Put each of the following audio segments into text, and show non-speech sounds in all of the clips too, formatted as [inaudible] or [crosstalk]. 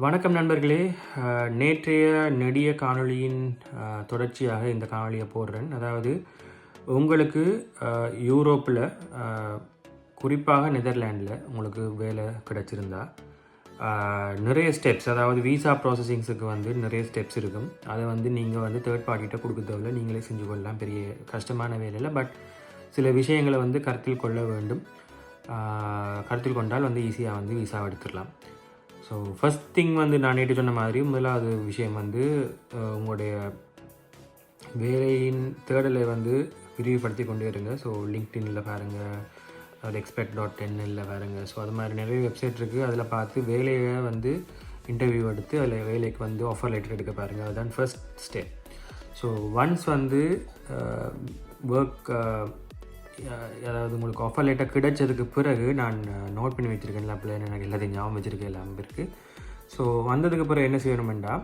வணக்கம் நண்பர்களே. நேற்றைய நெடிய காணொளியின் தொடர்ச்சியாக இந்த காணொளியை போடுறேன். அதாவது உங்களுக்கு யூரோப்பில் குறிப்பாக நெதர்லாண்டில் உங்களுக்கு வேலை கிடச்சிருந்தா நிறைய ஸ்டெப்ஸ் அதாவது விசா ப்ராசஸிங்ஸுக்கு வந்து நிறைய ஸ்டெப்ஸ் இருக்கும். அதை வந்து நீங்கள் வந்து தேர்ட் பார்ட்டிகிட்ட கொடுக்க தேவையில்ல. நீங்களே செஞ்சு கொள்ளலாம். பெரிய கஷ்டமான வேலையில் பட் சில விஷயங்களை வந்து கருத்தில் கொள்ள வேண்டும். கருத்தில் கொண்டால் வந்து ஈஸியாக வந்து விசா எடுத்துடலாம். ஸோ ஃபஸ்ட் திங் வந்து நான் நேற்று சொன்ன மாதிரி முதலாவது விஷயம் வந்து உங்களுடைய வேலையின் தேடலை வந்து விரிவுபடுத்தி கொண்டே இருங்க. ஸோ லிங்க்டின்ல பாருங்கள் அது எக்ஸ்பெக்ட் டாட் டென்னில் பாருங்க. ஸோ அது மாதிரி நிறைய வெப்சைட் இருக்குது அதில் பார்த்து வேலையை வந்து இன்டர்வியூ எடுத்து அதில் வேலைக்கு வந்து ஆஃபர் லெட்டர் எடுக்க பாருங்கள் அதுதான் ஃபர்ஸ்ட் ஸ்டெப் ஸோ ஒன்ஸ் வந்து ஒர்க் அதாவது உங்களுக்கு ஆஃபர் லேட்டாக கிடைச்சதுக்கு பிறகு நான் நோட் பண்ணி வச்சுருக்கேன் லேப்பில் எனக்கு எல்லாத்தையும் ஞாபகம் வச்சுருக்கேன் எல்லாம் இருக்குது ஸோ வந்ததுக்கு பிறகு என்ன செய்யணுமெண்டா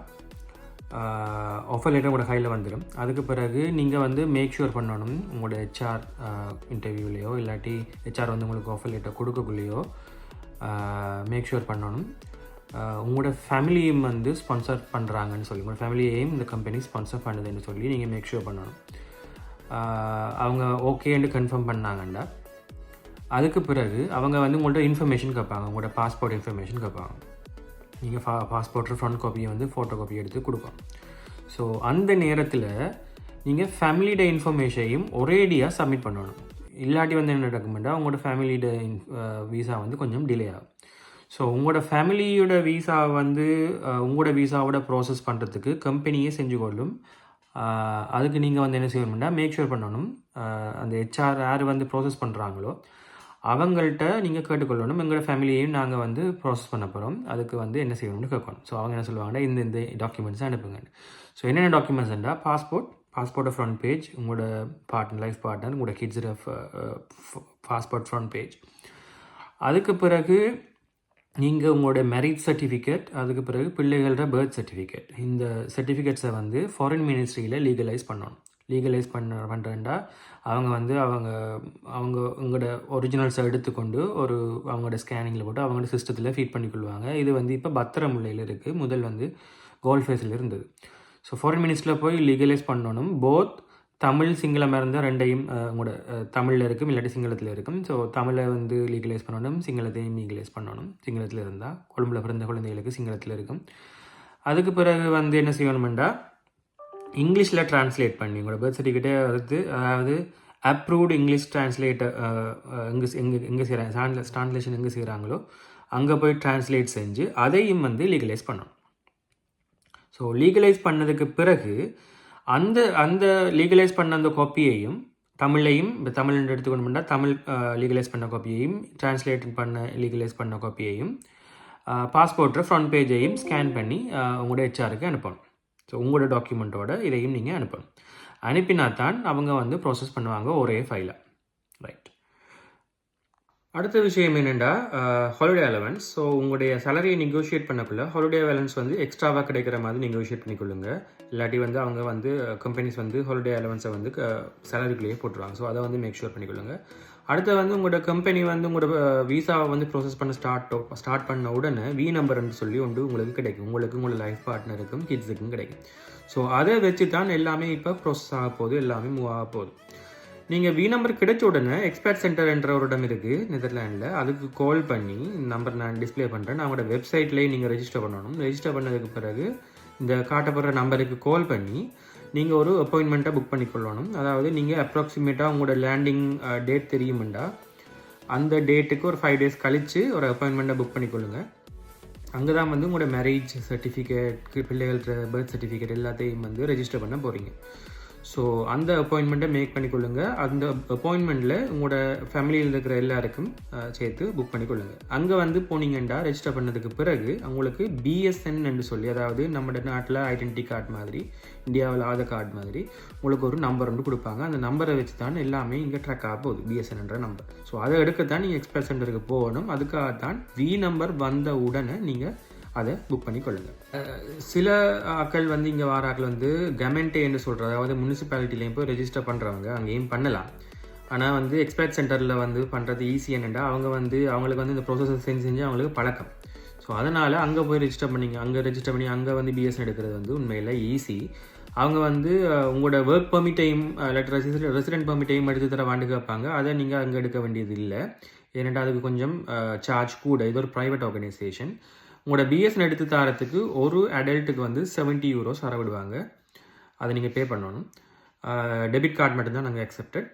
ஆஃபர் லெட்டர் உங்களோட கையில் வந்துடும் அதுக்கு பிறகு நீங்கள் வந்து மேக் ஷூர் பண்ணணும் உங்களோட ஹெச்ஆர் இன்டர்வியூலேயோ இல்லாட்டி ஹெச்ஆர் வந்து உங்களுக்கு ஆஃபர் லெட்டர் கொடுக்கக்குள்ளேயோ மேக் ஷூர் பண்ணணும். உங்களோட ஃபேமிலியும் வந்து ஸ்பான்சர் பண்ணுறாங்கன்னு சொல்லி உங்களோட ஃபேமிலியையும் இந்த கம்பெனி ஸ்பான்சர் பண்ணுதுன்னு சொல்லி நீங்கள் மேக் ஷூர் பண்ணணும். அவங்க ஓகேன்னு கன்ஃபார்ம் பண்ணாங்கண்டா. அதுக்கு பிறகு அவங்க வந்து உங்கள்ட்ட இன்ஃபர்மேஷன் கேட்பாங்க உங்களோட பாஸ்போர்ட் இன்ஃபர்மேஷன் கேட்பாங்க. நீங்கள் ஃபா பாஸ்போர்ட் ஃப்ரண்ட் காப்பியை வந்து ஃபோட்டோ காப்பி எடுத்து கொடுப்போம். ஸோ அந்த நேரத்தில் நீங்கள் ஃபேமிலியோட இன்ஃபர்மேஷனையும் ஒரேடியாக சப்மிட் பண்ணணும். இல்லாட்டி வந்து என்ன டாக்குமெண்ட்டாக உங்களோட ஃபேமிலியோட வீசா வந்து கொஞ்சம் டிலே ஆகும். ஸோ உங்களோட ஃபேமிலியோட வீசா வந்து உங்களோட வீசாவோட ப்ராசஸ் பண்ணுறதுக்கு கம்பெனியே செஞ்சு கொள்ளும். அதுக்கு நீங்கள் வந்து என்ன செய்யணும்னா மேக் ஷூர் பண்ணணும். அந்த ஹெச்ஆர் யார் வந்து ப்ராசஸ் பண்ணுறாங்களோ அவங்கள்ட்ட நீங்கள் கேட்டுக்கொள்ளணும். எங்களோட ஃபேமிலியையும் நாங்கள் வந்து ப்ராசஸ் பண்ண போகிறோம் அதுக்கு வந்து என்ன செய்யணும்னு கேட்கணும். ஸோ அவங்க என்ன சொல்லுவாங்கன்னா இந்த இந்த டாக்குமெண்ட்ஸ் அனுப்புங்க. ஸோ என்னென்ன டாக்குமெண்ட்ஸ்ண்டா பாஸ்போர்ட் பாஸ்போர்ட்டை ஃப்ரண்ட் பேஜ் உங்களோட பார்ட்னர் லைஃப் பார்ட்னர் உங்களோட கிட்ஸோட பாஸ்போர்ட் ஃப்ரண்ட் பேஜ் அதுக்கு பிறகு நீங்கள் உங்களோட மேரேஜ் சர்டிஃபிகேட் அதுக்கு பிறகு பிள்ளைகளோட பர்த் சர்டிஃபிகேட் இந்த சர்டிஃபிகேட்ஸை வந்து ஃபாரின் மினிஸ்ட்ரியில் லீகலைஸ் பண்ணணும். லீகலைஸ் பண்ண பண்ணுறேன்டா அவங்க வந்து அவங்க அவங்க உங்களோட ஒரிஜினல்ஸை எடுத்துக்கொண்டு ஒரு அவங்களோட ஸ்கேனிங்கில் போட்டு அவங்களோட சிஸ்டத்தில் ஃபீட் பண்ணிக்கொள்வாங்க. இது வந்து இப்போ பத்திரமுல்லையில் இருக்குது முதல் வந்து கோல்ஃபேஸில் இருந்தது. ஸோ ஃபாரின் மினிஸ்டரில் போய் லீகலைஸ் பண்ணணும். போத் தமிழ் சிங்களம் இருந்தால் ரெண்டையும் உங்களோட தமிழில் இருக்கும் இல்லாட்டி சிங்களத்தில் இருக்கும். ஸோ தமிழை வந்து லீகலைஸ் பண்ணணும் சிங்களத்தையும் லீகலைஸ் பண்ணணும். சிங்களத்தில் இருந்தால் கொழும்பில் பிறந்த குழந்தைகளுக்கு சிங்களத்தில் இருக்கும். அதுக்கு பிறகு வந்து என்ன செய்யணுமெண்டா இங்கிலீஷில் ட்ரான்ஸ்லேட் பண்ணி உங்களோட பர்த் சர்டிஃபிகேட்டே வந்து அதாவது அப்ரூவ்டு இங்கிலீஷ் ட்ரான்ஸ்லேட்டர் எங்கே எங்கே எங்கே செய்கிறாங்க ட்ரான்ஸ்லேஷன் எங்கே செய்கிறாங்களோ அங்கே போய் ட்ரான்ஸ்லேட் செஞ்சு அதையும் வந்து லீகலைஸ் பண்ணணும். ஸோ லீகலைஸ் பண்ணதுக்கு பிறகு அந்த அந்த லீகலைஸ் பண்ண அந்த காப்பியையும் தமிழையும் இப்போ தமிழ் எடுத்துக்கணும்னா தமிழ் லீகலைஸ் பண்ண காப்பியையும் டிரான்ஸ்லேட் பண்ண லீகலைஸ் பண்ண காப்பியையும் பாஸ்போர்ட்டை ஃப்ரண்ட் பேஜையும் ஸ்கேன் பண்ணி உங்களோட ஹெச்ஆருக்கு அனுப்பணும். ஸோ உங்களோட டாக்குமெண்ட்டோட இதையும் நீங்கள் அனுப்பணும். அனுப்பினா தான் அவங்க வந்து ப்ராசஸ் பண்ணுவாங்க ஒரே ஃபைலை ரைட் அடுத்த விஷயம் என்னென்னா ஹாலிடே அலவன்ஸ் ஸோ உங்களுடைய சேலரியை நெகோஷியேட் பண்ணக்குள்ள ஹாலிடே அலவன்ஸ் வந்து எக்ஸ்ட்ராவாக கிடைக்கிற மாதிரி நெகோஷியேட் பண்ணிக்கொள்ளுங்க. இல்லாட்டி வந்து அவங்க வந்து கம்பெனிஸ் வந்து ஹாலிடே அலவன்ஸை வந்து சேலரிக்குள்ளேயே போட்டுருவாங்க. ஸோ அதை வந்து மேக் ஷூர் பண்ணிக்கொள்ளுங்க. அடுத்து வந்து உங்களோட கம்பெனி வந்து உங்களோட விசாவை வந்து ப்ரோசஸ் பண்ண ஸ்டார்ட் ஸ்டார்ட் பண்ண உடனே வி நம்பர்னு சொல்லி ஒன்று உங்களுக்கு கிடைக்கும். உங்களுக்கு உங்களோட லைஃப் பார்ட்னருக்கும் கிட்ஸுக்கும் கிடைக்கும். ஸோ அதை வச்சு தான் எல்லாமே இப்போ ப்ரோசஸ் ஆக போகுது எல்லாமே மூவ் ஆக போகுது. நீங்கள் வி நம்பர் கிடைச்ச உடனே எக்ஸ்பேட் சென்டர் என்ற ஒரு இடம் இருக்குது நெதர்லாண்டில் அதுக்கு கால் பண்ணி நம்பர் நான் டிஸ்ப்ளே பண்ணுறேன் அவங்களோட வெப்சைட்லேயே நீங்கள் ரெஜிஸ்டர் பண்ணணும். ரெஜிஸ்டர் பண்ணதுக்கு பிறகு இந்த காட்டப்படுற நம்பருக்கு கால் பண்ணி நீங்கள் ஒரு அப்பாயின்மெண்ட்டாக புக் பண்ணிக்கொள்ளணும். அதாவது நீங்கள் அப்ராக்சிமேட்டாக உங்களோட லேண்டிங் டேட் தெரியுமெண்டா? அந்த டேட்டுக்கு ஒரு ஃபைவ் டேஸ் கழித்து ஒரு அப்பாயின்மெண்ட்டை புக் பண்ணிக்கொள்ளுங்க. அங்கே தான் வந்து உங்களோட மேரேஜ் சர்டிஃபிகேட் பிள்ளைகள் பர்த் சர்டிஃபிகேட் எல்லாத்தையும் வந்து ரெஜிஸ்டர் பண்ண போகிறீங்க ஸோ அந்த அப்பாயின்மெண்ட்டை மேக் பண்ணி கொள்ளுங்கள் அந்த அப்பாயின்மெண்ட்டில் உங்களோட ஃபேமிலியில் இருக்கிற எல்லாருக்கும் சேர்த்து புக் பண்ணி கொள்ளுங்கள் அங்கே வந்து போனீங்கன்னா ரெஜிஸ்டர் பண்ணதுக்கு பிறகு அவங்களுக்கு பிஎஸ்என் என்று சொல்லி அதாவது நம்ம நாட்டில் ஐடென்டி கார்டு மாதிரி இந்தியாவில் ஆதார் கார்டு மாதிரி உங்களுக்கு ஒரு நம்பர் வந்து கொடுப்பாங்க. அந்த நம்பரை வச்சு தான் எல்லாமே இங்கே ட்ராக் ஆக போகுது பிஎஸ்என்ன்ற நம்பர் ஸோ அதை எடுக்க தான் நீங்கள் எக்ஸ்பிரஸ் சென்டருக்கு போகணும். அதுக்காக தான் வி நம்பர் வந்த உடனே நீங்கள் அதை புக் பண்ணி கொள்ளுங்க சில ஆட்கள் வந்து இங்கே வார ஆட்கள் வந்து கமெண்டேன்னு சொல்கிறது அதாவது முனிசிபாலிட்டிலையும் போய் ரெஜிஸ்டர் பண்ணுறவங்க அங்கேயும் பண்ணலாம். ஆனால் வந்து எக்ஸ்பர்ட் சென்டரில் வந்து பண்ணுறது ஈஸி என்னென்னா அவங்க வந்து அவங்களுக்கு வந்து இந்த ப்ரோசஸ் செஞ்சு செஞ்சு அவங்களுக்கு பழக்கம். ஸோ அதனால் அங்கே போய் ரெஜிஸ்டர் பண்ணிங்க அங்கே ரெஜிஸ்டர் பண்ணி அங்கே வந்து பிஎஸ்என் எடுக்கிறது வந்து உண்மையில் ஈஸி அவங்க வந்து உங்களோட ஒர்க் பெர்மிட்டையும் இல்லாட்டி ரெசிடென்ட் பெர்மிட்டையும் எடுத்து தர வாண்டு கேட்பாங்க. அதை நீங்கள் அங்கே எடுக்க வேண்டியது இல்லை ஏனென்றால் அதுக்கு கொஞ்சம் சார்ஜ் கூட. இது ஒரு ப்ரைவேட் ஆர்கனைசேஷன் உங்களோட பிஎஸ்என் எடுத்து தரத்துக்கு ஒரு அடல்ட்டுக்கு வந்து 70 யூரோஸ் வர விடுவாங்க அதை நீங்கள் பே பண்ணணும். டெபிட் கார்டு மட்டும்தான் நாங்கள் அக்செப்டட்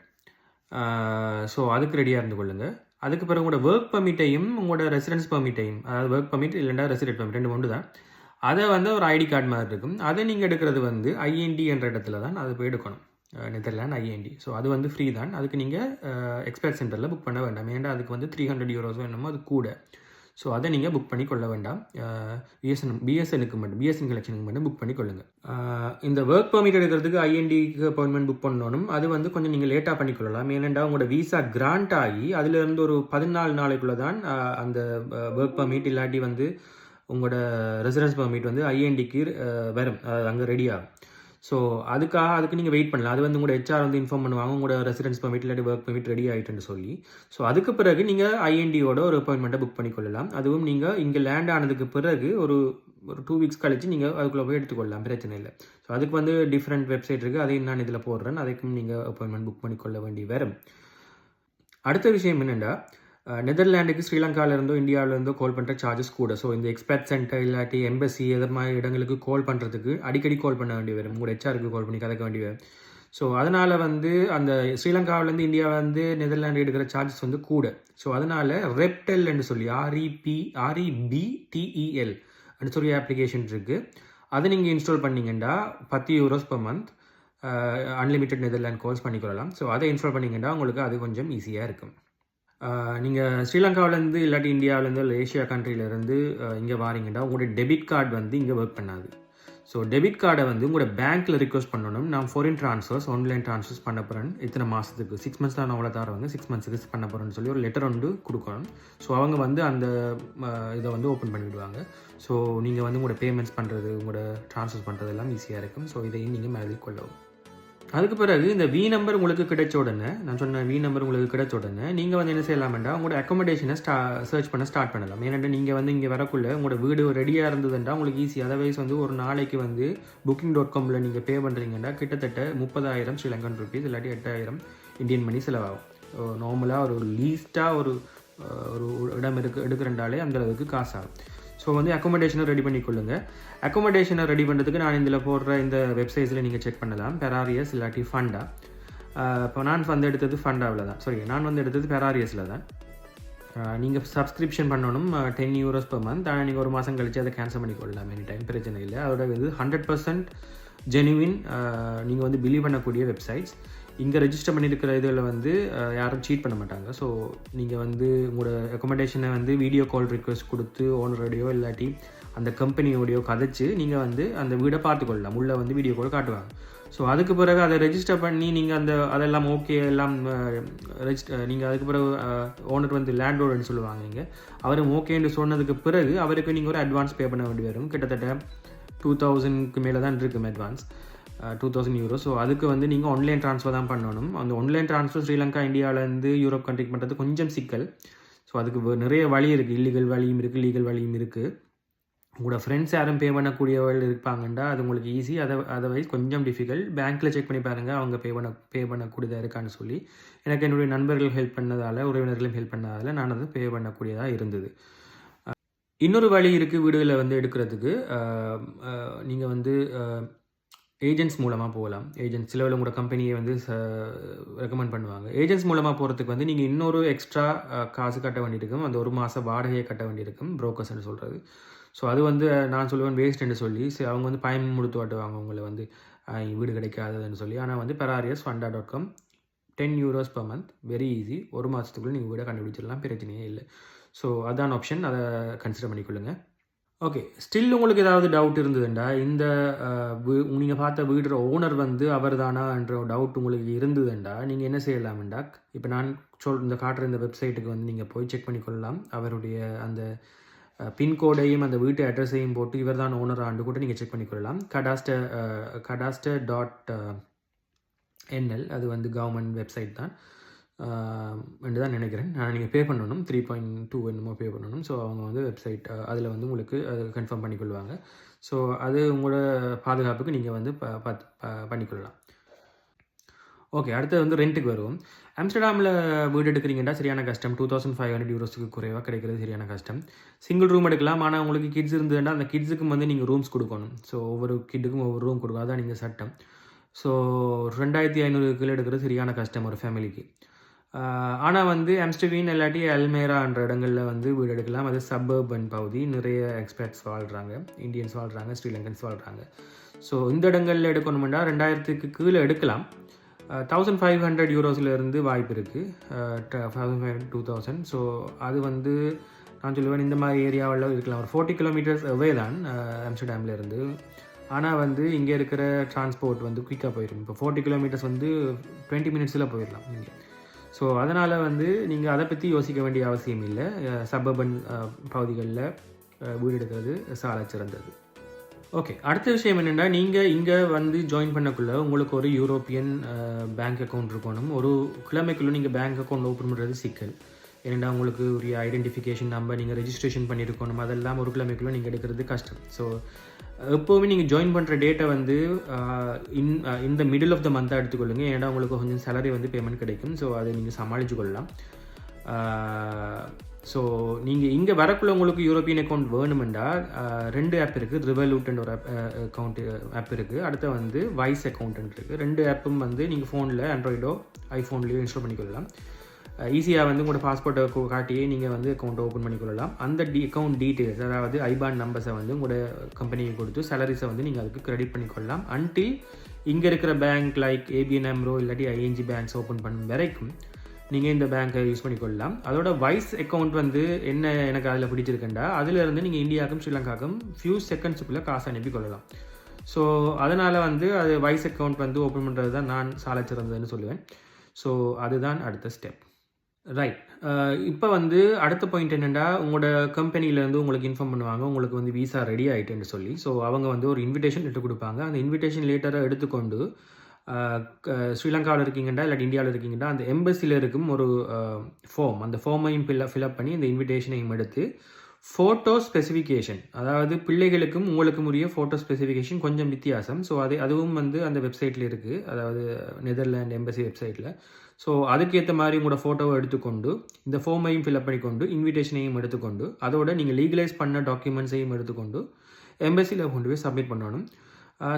ஸோ அதுக்கு ரெடியாக இருந்து கொள்ளுங்கள் அதுக்கு பிறகு உங்களோட ஒர்க் பர்மிட்டையும் உங்களோட ரெசிடென்ஸ் பர்மிட்டையும் அதாவது ஒர்க் பர்மிட் இல்லைன்னா ரெசிடென்ட் பர்மிட் ரெண்டு ஒன்று தான். அதை வந்து ஒரு ஐடி கார்டு மாதிரி இருக்கும். அதை நீங்கள் எடுக்கிறது வந்து ஐஎன்டி என்ற இடத்துல தான் அது போய் எடுக்கணும். நெதர்லாண்ட் ஐஎன்டி ஸோ அது வந்து ஃப்ரீ தான். அதுக்கு நீங்கள் எக்ஸ்பர்ட் சென்டரில் புக் பண்ண வேண்டாம். ஏன்டா அதுக்கு வந்து த்ரீ ஹண்ட்ரட் யூரோஸ் வேணுமோ அது கூட. ஸோ அதை நீங்கள் புக் பண்ணி கொள்ள வேண்டாம். பிஎஸ்என் பிஎஸ்எனுக்கு மட்டும் பிஎஸ்என் கலெக்ஷனுக்கு மட்டும் புக் பண்ணி கொள்ளுங்கள் இந்த ஒர்க் பர்மிட் எடுக்கிறதுக்கு ஐஎன்டிக்கு அப்பாயின்மெண்ட் புக் பண்ணணும் அது வந்து கொஞ்சம் நீங்கள் லேட்டாக பண்ணிக்கொள்ளலாம் ஏனெண்டா உங்களோட விசா கிராண்ட் ஆகி அதுலேருந்து ஒரு பதினாலு நாளைக்குள்ளே தான் அந்த ஒர்க் பர்மிட் இல்லாட்டி வந்து உங்களோட ரெசிடென்ஸ் பர்மிட் வந்து ஐஎன்டிக்கு வரும். அங்கே ரெடி ஆகும். ஸோ அதுக்காக அதுக்கு நீங்கள் வெயிட் பண்ணலாம். அது வந்து உங்களோட ஹெச்ஆர் வந்து இன்ஃபார்ம் பண்ணுவாங்க. உங்களோட ரெசிடென்ஸ் பர்மிட் இல்லாட்டி ஒர்க் பர்மிட் ரெடி ஆகிட்டுன்னு சொல்லி. ஸோ அதுக்கு பிறகு நீங்கள் ஐஎன்டியோட ஒரு அப்பாயின்மெண்ட்டை புக் பண்ணிக்கொள்ளலாம். அதுவும் நீங்கள் இங்கே லேண்ட் ஆனதுக்கு பிறகு ஒரு ஒரு டூ வீக்ஸ் கழிச்சு நீங்கள் அதுக்குள்ளே போய் எடுத்துக்கொள்ளலாம். பிரச்சனை இல்லை. ஸோ அதுக்கு வந்து டிஃப்ரெண்ட் வெப்சைட் இருக்குது அதையும் நான் இதில் போடுறேன். அதுக்கும் நீங்கள் அப்பாயின்மெண்ட் புக் பண்ணிக்கொள்ள வேண்டி வரும். அடுத்த விஷயம் என்னென்னா நெதர்லாண்டுக்கு ஸ்ரீலங்காவிலேருந்தோ இருந்தோ கால் பண்ணுற சார்ஜஸ் கூட. ஸோ இந்த எக்ஸ்பேட் சென்டர் இல்லாட்டி எம்பசி எது மாதிரி இடங்களுக்கு கால் பண்ணுறதுக்கு அடிக்கடி கால் பண்ண வேண்டி வரும் உங்களோட ஹெச்ஆருக்கு கால் பண்ணி கதைக்க வேண்டி வரும் ஸோ அதனால் வந்து அந்த ஸ்ரீலங்காவிலேருந்து இந்தியா வந்து நெதர்லாண்டு எடுக்கிற சார்ஜஸ் வந்து கூட. ஸோ அதனால் ரெப்டெல்னு சொல்லி ஆர்இபி ஆர்இபி டிஇஎல் அப்படின்னு சொல்லி அப்ளிகேஷன் இருக்குது அதை நீங்கள் இன்ஸ்டால் பண்ணிங்கன்னா பத்து euros per month unlimited Netherland calls பண்ணிக்கொள்ளலாம். So அதை இன்ஸ்டால் பண்ணிங்கன்னா உங்களுக்கு அது கொஞ்சம் ஈஸியாக இருக்கும். நீங்கள் ஸ்ரீலங்காவிலேருந்து இல்லாட்டி இந்தியாவிலேருந்து இல்லை ஏஷியா கண்ட்ரிலேருந்து இங்கே வாரீங்கன்னா உங்களோட டெபிட் கார்டு வந்து இங்கே ஒர்க் பண்ணாது. ஸோ டெபிட் கார்டை வந்து உங்களோட பேங்க்கில் ரிக்வஸ்ட் பண்ணணும். நான் ஃபாரின் ட்ரான்ஸ்ஃபர்ஸ் ஆன்லைன் ட்ரான்ஸ்ஃபர்ஸ் பண்ண போகிறேன் இத்தனை மாதத்துக்கு சிக்ஸ் மந்த்ஸ் தான் அவ்வளோ தரவங்க. சிக்ஸ் மந்த்ஸுக்கு பண்ண போகிறேன்னு சொல்லி ஒரு லெட்டர் வந்து கொடுக்கணும். ஸோ அவங்க வந்து அந்த இதை வந்து ஓப்பன் பண்ணிவிடுவாங்க. ஸோ நீங்கள் வந்து உங்களோட பேமெண்ட்ஸ் பண்ணுறது உங்களோட ட்ரான்ஸ்ஃபர் பண்ணுறது எல்லாம் ஈஸியாக இருக்கும். ஸோ இதையும் நீங்கள் மேலே கொள்ளவும். அதுக்கு பிறகு இந்த வி நம்பர் உங்களுக்கு கிடைச்ச உடனே நான் சொன்ன வி நம்பர் உங்களுக்கு கிடைச்ச உடனே நீங்கள் வந்து என்ன செய்யலாம்டா உங்களோட அக்கோமடேஷனை ஸ்டா சர்ச் பண்ண ஸ்டார்ட் பண்ணலாம். ஏன்னா நீங்கள் வந்து இங்கே வரக்குள்ள உங்களோட வீடு ரெடியாக இருந்ததுன்றா உங்களுக்கு ஈஸி அதர்வைஸ் வந்து ஒரு நாளைக்கு வந்து புக்கிங் டாட் காமில் நீங்கள் பே பண்ணுறீங்கன்னா கிட்டத்தட்ட முப்பதாயிரம் ஸ்ரீலங்கன் ருபீஸ் இல்லாட்டி எட்டாயிரம் இந்தியன் மணி செலவாகும். நார்மலாக ஒரு லீஸ்ட்டாக ஒரு ஒரு இடம் இருக்கு எடுக்கிறண்டாலே அந்த அளவுக்கு காசு ஆகும் ஸோ வந்து அக்கோமடேஷனும் ரெடி பண்ணிக்கொள்ளுங்கள் அக்கோமடேஷனை ரெடி பண்ணுறதுக்கு நான் இதில் போடுற இந்த வெப்சைட்ஸில் நீங்கள் செக் பண்ணலாம். பெராரியஸ் இல்லாட்டி ஃபண்டா இப்போ நான் வந்து எடுத்தது ஃபண்டாவில் தான். சாரி நான் வந்து எடுத்தது பெராரியஸில் தான். நீங்கள் சப்ஸ்கிரிப்ஷன் பண்ணணும் டென் யூரோஸ் பர் மந்த் ஆனால் நீங்கள் ஒரு மாதம் கழித்து அதை கேன்சல் பண்ணிக்கொள்ளலாம். எனி டைம் பிரச்சனை இல்லை. அதோட வந்து ஹண்ட்ரட் பர்சன்ட் ஜெனுவின் நீங்கள் வந்து பிலீவ் பண்ணக்கூடிய வெப்சைட்ஸ் இங்கே ரெஜிஸ்டர் பண்ணியிருக்கிற இதில் வந்து யாரும் சீட் பண்ண மாட்டாங்க. ஸோ நீங்கள் வந்து உங்களோட அக்கோமடேஷனை வந்து வீடியோ கால் ரிக்வஸ்ட் கொடுத்து ஓனரோடையோ இல்லாட்டி அந்த கம்பெனியோடைய கதைச்சு நீங்கள் வந்து அந்த வீடை பார்த்துக்கொள்ளலாம் உள்ளே வந்து வீடியோ கால் காட்டுவாங்க. ஸோ அதுக்கு பிறகு அதை ரெஜிஸ்டர் பண்ணி நீங்கள் அந்த அதெல்லாம் ஓகே எல்லாம் ரெஜிஸ்டர் நீங்கள் அதுக்கு பிறகு ஓனர் வந்து லேண்ட் ரோடுன்னு சொல்லுவாங்க இங்கே. அவரும் ஓகேன்னு சொன்னதுக்கு பிறகு அவருக்கு நீங்கள் ஒரு அட்வான்ஸ் பே பண்ண வேண்டி வரும். கிட்டத்தட்ட டூ தௌசண்ட்க்கு மேலே தான் இருக்கும் advance two thousand euro so அதுக்கு வந்து நீங்கள் ஆன்லைன் ட்ரான்ஸ்ஃபர் தான் பண்ணணும். அந்த ஆன்லைன் ட்ரான்ஸ்ஃபர் ஸ்ரீலங்கா இந்தியாவிலேருந்து யூரோப் கண்ட்ரிக்கு பண்ணுறது கொஞ்சம் சிக்கல். ஸோ அதுக்கு நிறைய வழி இருக்குது இல்லீகல் வழியும் இருக்குது லீகல் வழியும் இருக்குது உங்களோட ஃப்ரெண்ட்ஸ் யாரும் பே பண்ணக்கூடியவர்கள் இருப்பாங்கண்டா அது உங்களுக்கு ஈஸி அதை அதர்வைஸ் கொஞ்சம் டிஃபிகல்ட் பேங்க்கில் செக் பண்ணி பாருங்கள் அவங்க பே பண்ண பே பண்ணக்கூடியதாக இருக்கான்னு சொல்லி. எனக்கு என்னுடைய நண்பர்கள் ஹெல்ப் பண்ணதால் உறவினர்களும் ஹெல்ப் பண்ணதால் நான் அதை பே பண்ணக்கூடியதாக இருந்தது. இன்னொரு வழி இருக்குது வீடுகளில் வந்து எடுக்கிறதுக்கு. நீங்கள் வந்து ஏஜென்ட்ஸ் மூலமாக போகலாம். ஏஜென்ட்ஸ் சிலவில் உங்களோட கம்பெனியை வந்து ரெக்கமெண்ட் பண்ணுவாங்க. ஏஜென்ட்ஸ் மூலமாக போகிறதுக்கு வந்து நீங்கள் இன்னொரு எக்ஸ்ட்ரா காசு கட்ட வேண்டியிருக்கும். அந்த ஒரு மாதம் வாடகையை கட்ட வேண்டியிருக்கும் ப்ரோக்கர்ஸ்னு சொல்கிறது ஸோ அது வந்து நான் சொல்லுவேன் வேஸ்ட்னு சொல்லி சரி, அவங்க வந்து பயன் முடுத்து வாட்டுவாங்க உங்களை வந்து வீடு கிடைக்காதுன்னு சொல்லி. ஆனால் வந்து பெராரியஸ் ஃபண்டா dot com ten euros per month very easy ஒரு மாதத்துக்குள்ளே நீங்கள் வீடை கண்டுபிடிச்சிடலாம். பிரச்சனையே இல்லை. ஸோ அதான் ஆப்ஷன் அதை கன்சிடர் பண்ணிக்கொள்ளுங்கள் ஓகே ஸ்டில் உங்களுக்கு ஏதாவது டவுட் இருந்ததுண்டா? இந்த நீங்கள் பார்த்த வீடுற ஓனர் வந்து அவர் தானான்ற டவுட் உங்களுக்கு இருந்ததுண்டா? நீங்கள் என்ன செய்யலாம்டா இப்போ நான் சொல் இந்த காட்டுற இந்த வெப்சைட்டுக்கு வந்து நீங்கள் போய் செக் பண்ணிக்கொள்ளலாம். அவருடைய அந்த பின்கோடையும் அந்த வீட்டு அட்ரஸையும் போட்டு இவர் தான் ஓனராண்டு கூட நீங்கள் செக் பண்ணிக்கொள்ளலாம். கடாஸ்டர் கடாஸ்டர் டாட் என்எல் அது வந்து கவர்மெண்ட் வெப்சைட் தான். என்று தான் நினைக்கிறேன். நான் நீங்கள் பே பண்ணணும். த்ரீ பாயிண்ட் டூ என்னமோ பே பண்ணணும். ஸோ அவங்க வந்து வெப்சைட் அதில் வந்து உங்களுக்கு அது கன்ஃபார்ம் பண்ணிக்கொள்வாங்க. ஸோ அது உங்களோட பாதுகாப்புக்கு நீங்கள் வந்து ப ப- பண்ணிக்கொள்ளலாம். ஓகே அடுத்து வந்து ரெண்ட்டுக்கு வருவோம். ஆம்ஸ்டர்டாமில் வீடு எடுக்கிறீங்கன்னா சரியான கஷ்டம். டூ தௌசண்ட் ஃபைவ் ஹண்ட்ரட் யூரோஸ்க்கு குறைவாக கிடைக்கிறது சரியான கஷ்டம். சிங்கிள் ரூம் எடுக்கலாம் ஆனால் உங்களுக்கு கிட்ஸ் இருந்ததுன்னா அந்த கிட்ஸுக்கு வந்து நீங்கள் ரூம்ஸ் கொடுக்கணும். ஸோ ஒவ்வொரு கிட்டுக்கும் ஒவ்வொரு ரூம் கொடுக்கும் அதான் நீங்கள் சட்டம். ஸோ ரெண்டாயிரத்தி ஐநூறு கிலோ எடுக்கிறது சரியான கஷ்டம் ஒரு ஃபேமிலிக்கு ஆனால் வந்து ஆம்ஸ்டர்வீன் இல்லாட்டி அல்மேரான்ற இடங்களில் வந்து வீடு எடுக்கலாம். அது சப்பர்பன் பகுதி. நிறைய எக்ஸ்பர்ட்ஸ் வாழ்கிறாங்க இந்தியன்ஸ் வாழ்கிறாங்க ஸ்ரீலங்கன்ஸ் வாழ்கிறாங்க ஸோ இந்த இடங்களில் எடுக்கணுமெண்டா ரெண்டாயிரத்துக்கு கீழே எடுக்கலாம். தௌசண்ட் ஃபைவ் ஹண்ட்ரட் யூரோஸ்லேருந்து வாய்ப்பு இருக்குது thousand five two thousand so அது வந்து நான் சொல்லுவேன் இந்த மாதிரி ஏரியாவில் இருக்கலாம். ஒரு ஃபோர்ட்டி கிலோமீட்டர்ஸ் அவே தான் ஆம்ஸ்டர்டாம்லேருந்து ஆனால் வந்து இங்கே இருக்கிற டிரான்ஸ்போர்ட் வந்து குயிக்காக போயிடும். இப்போ ஃபோர்ட்டி கிலோமீட்டர்ஸ் வந்து டுவெண்ட்டி மினிட்ஸில் போயிடலாம் இங்கே. ஸோ அதனால் வந்து நீங்கள் அதை பற்றி யோசிக்க வேண்டிய அவசியம் இல்லை. சபர்பன் பகுதிகளில் வீடு எடுக்கிறது சாலை சிறந்தது. ஓகே அடுத்த விஷயம் என்னென்னா நீங்கள் இங்கே வந்து ஜாயின் பண்ணக்குள்ள உங்களுக்கு ஒரு யூரோப்பியன் பேங்க் அக்கௌண்ட் இருக்கணும். ஒரு கிழமைக்குள்ளே நீங்கள் பேங்க் அக்கௌண்ட் ஓப்பன் பண்ணுறது சிக்கல். ஏன்னா உங்களுக்கு உரிய ஐடென்டிஃபிகேஷன் நம்பர் நீங்கள் ரெஜிஸ்ட்ரேஷன் பண்ணியிருக்கணும் அதெல்லாம் ஒரு கிழமைக்குள்ளே நீங்கள் எடுக்கிறது கஷ்டம். ஸோ எப்போவுமே நீங்கள் ஜாயின் பண்ணுற டேட்டை வந்து இன் இந்த மிடில் ஆஃப் த மந்த்தாக எடுத்துக்கொள்ளுங்க. ஏன்னா உங்களுக்கு கொஞ்சம் சேலரி வந்து பேமெண்ட் கிடைக்கும். ஸோ அதை நீங்கள் சமாளித்து கொள்ளலாம் ஸோ நீங்கள் இங்கே வரக்குள்ள உங்களுக்கு யூரோப்பியன் அக்கௌண்ட் வேணுமெண்டா ரெண்டு ஆப் இருக்குது ரிவலூட்ன்ற ஒரு ஆப் அக்கௌண்ட் ஆப் இருக்குது அடுத்து வந்து வாய்ஸ் அக்கௌண்ட் இருக்குது ரெண்டு ஆப்பும் வந்து நீங்கள் ஃபோனில் ஆண்ட்ராய்டோ ஐஃபோன்லேயோ இன்ஸ்டால் பண்ணிக்கொள்ளலாம் ஈஸியாக வந்து உங்களோட பாஸ்போர்ட்டை காட்டியே நீங்கள் வந்து அக்கௌண்ட் ஓப்பன் பண்ணிக்கொள்ளலாம் அந்த டி அக்கௌண்ட் டீட்டெயில்ஸ் அதாவது ஐபான் நம்பர்ஸை வந்து உங்களோட கம்பெனிக்கு கொடுத்து சேலரிஸை வந்து நீங்கள் அதுக்கு கிரெடிட் பண்ணிக்கொள்ளலாம் அன்டில் இங்கே இருக்கிற பேங்க் லைக் ஏபிஎன்எம்ரோ இல்லாட்டி ஐஎன்ஜி பேங்க்ஸ் ஓப்பன் பண்ணும் வரைக்கும் நீங்கள் இந்த பேங்க்கை யூஸ் பண்ணிக்கொள்ளலாம். அதோட வைஸ் அக்கௌண்ட் வந்து என்ன எனக்கு அதில் பிடிச்சிருக்குண்டா? அதிலிருந்து நீங்கள் இந்தியாவுக்கும் ஸ்ரீலங்காக்கும் ஃபியூ செகண்ட்ஸுக்குள்ளே காசு அனுப்பி கொள்ளலாம். ஸோ அதனால் வந்து அது வைஸ் அக்கௌண்ட் வந்து ஓப்பன் பண்ணுறது தான் நான் சாலை சிறந்ததுன்னு சொல்லுவேன். ஸோ அதுதான் அடுத்த ஸ்டெப் ரைட் இப்போ வந்து அடுத்த பாயிண்ட் என்னென்னா உங்களோட கம்பெனிலேருந்து உங்களுக்கு இன்ஃபார்ம் பண்ணுவாங்க. உங்களுக்கு வந்து விசா ரெடி ஆகிட்டுன்னு சொல்லி. ஸோ அவங்க வந்து ஒரு இன்விடேஷன் லெட்டர் கொடுப்பாங்க. அந்த இன்விடேஷன் லெட்டரை எடுத்துக்கொண்டு ஸ்ரீலங்காவில் இருக்கீங்கடா இல்லாட்டி இந்தியாவில் இருக்கீங்கடா அந்த எம்பசியில் இருக்கும் ஒரு ஃபார்ம் அந்த ஃபார்மையும் ஃபில்அப் ஃபில்அப் பண்ணி இந்த இன்விடேஷனையும் எடுத்து ஃபோட்டோ ஸ்பெசிஃபிகேஷன் அதாவது பிள்ளைகளுக்கும் உங்களுக்கும் உரிய ஃபோட்டோ ஸ்பெசிஃபிகேஷன் கொஞ்சம் வித்தியாசம். ஸோ அது அதுவும் வந்து அந்த வெப்சைட்டில் இருக்குது அதாவது நெதர்லாண்ட் எம்பசி வெப்சைட்டில் ஸோ அதுக்கேற்ற மாதிரி உங்களோட ஃபோட்டோவை எடுத்துக்கொண்டு இந்த ஃபார்மையும் ஃபில்அப் பண்ணிக்கொண்டு இன்விடேஷனையும் எடுத்துக்கொண்டு அதோட நீங்கள் லீகலைஸ் பண்ண டாக்குமெண்ட்ஸையும் எடுத்துக்கொண்டு எம்பசியில் கொண்டு போய் சப்மிட் பண்ணணும்.